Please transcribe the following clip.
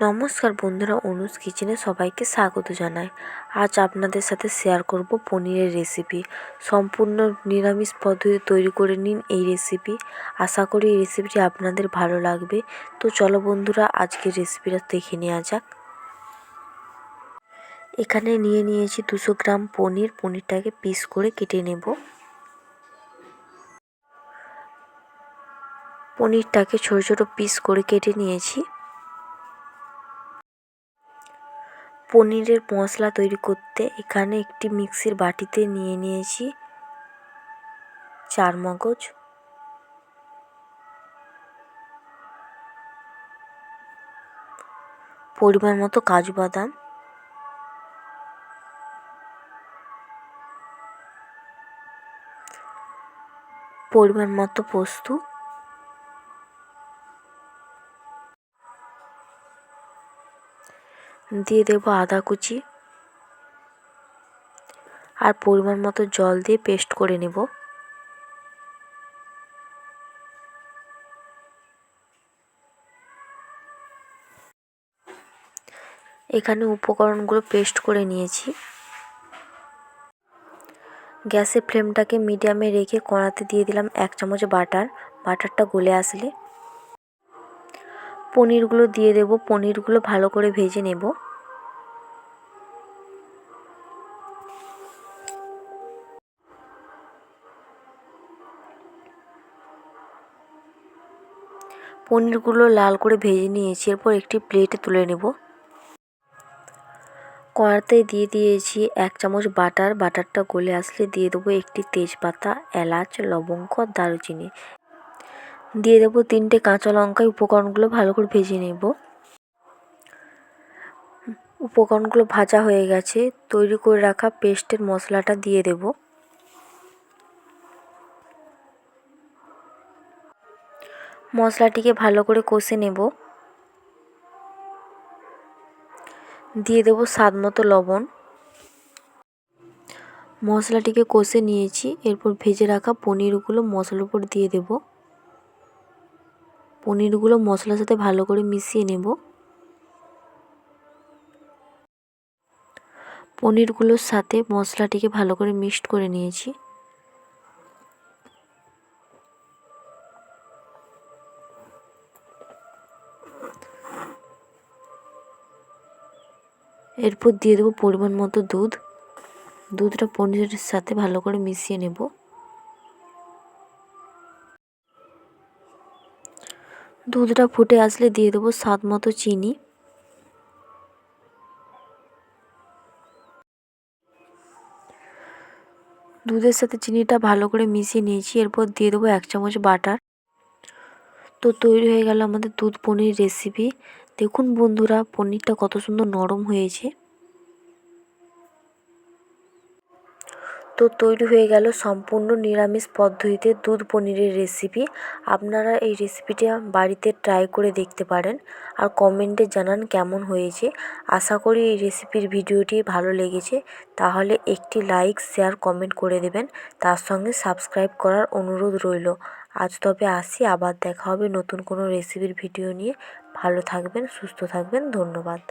নমস্কার বন্ধুরা, অনুজ কিচেনে সবাইকে স্বাগত জানাই। আজ আপনাদের সাথে শেয়ার করব পনিরের রেসিপি সম্পূর্ণ নিরামিষ পদ্ধতি তৈরি করে নিন এই রেসিপি আশা করি এই রেসিপিটি আপনাদের ভালো লাগবে। তো চলো বন্ধুরা, আজকের রেসিপিটা দেখে নেওয়া যাক। এখানে নিয়ে নিয়েছি দুশো গ্রাম পনির। পনিরটাকে পিস করে কেটে নেব। পনিরটাকে ছোটো ছোটো পিস করে কেটে নিয়েছি। পনিরের মশলা তৈরি করতে এখানে একটি মিক্সির বাটিতে নিয়ে নিয়েছি চার মগজ পরিমাণ মতো কাজু বাদাম। পরিমাণ মতো পোস্ত। দিয়ে দেব আদা কুচি। আর পরিমাণ মতো জল দিয়ে পেস্ট করে নেব। এখানে উপকরণগুলো পেস্ট করে নিয়েছি। গ্যাসের ফ্লেমটাকে মিডিয়ামে রেখে কড়াতে দিয়ে দিলাম এক চামচ বাটার। বাটারটা গলে আসলে পনিরগুলো দিয়ে দেব, পনিরগুলো ভালো করে ভেজে নেব। পনিরগুলো লাল করে ভেজে নিয়েছি, এরপর একটি প্লেটে তুলে নেব। কড়াতে দিয়ে দিয়েছি এক চামচ বাটার, বাটারটা গলে আসলে দিয়ে দেবো একটি তেজপাতা, এলাচ, লবঙ্গ, দারুচিনি। দিয়ে দেবো তিনটে কাঁচা লঙ্কায় উপকরণগুলো ভালো করে ভেজে নেব। উপকরণগুলো ভাজা হয়ে গেছে। তৈরি করে রাখা পেস্টের মশলাটা দিয়ে দেব। মশলাটিকে ভালো করে কষে নেব। দিয়ে দেব স্বাদ মতো লবণ। মশলাটিকে কষে নিয়েছি। এরপর ভেজে রাখা পনিরগুলো মশলার উপর দিয়ে দেব। পনিরগুলো মশলার সাথে ভালো করে মিশিয়ে নেব। পনিরগুলোর সাথে মশলাটিকে ভালো করে মিক্সড করে নিয়েছি। এরপর দিয়ে দেবো পরিমাণ মতো দুধ। দুধটা পনিরের সাথে ভালো করে মিশিয়ে নেব। দুধটা ফুটে আসলে দিয়ে দেবো স্বাদ মতো চিনি। দুধের সাথে চিনিটা ভালো করে মিশিয়ে নিয়েছি, এরপর দিয়ে দেবো এক চামচ বাটার। তো তৈরি হয়ে গেল আমাদের দুধ পনির রেসিপি দেখুন বন্ধুরা, পনিরটা কত সুন্দর নরম হয়েছে। তো তৈরি হয়ে গেল সম্পূর্ণ নিরামিষ পদ্ধতিতে দুধ পনিরের রেসিপি আপনারা এই রেসিপিটা বাড়িতে ট্রাই করে দেখতে পারেন আর কমেন্টে জানান কেমন হয়েছে। আশা করি এই রেসিপির ভিডিওটি ভালো লেগেছে। তাহলে একটি লাইক শেয়ার কমেন্ট করে দেবেন। তার সঙ্গে সাবস্ক্রাইব করার অনুরোধ রইল। আজ তবে আসি, আবার দেখা হবে নতুন কোনো রেসিপির ভিডিও নিয়ে। ভালো থাকবেন, সুস্থ থাকবেন, ধন্যবাদ।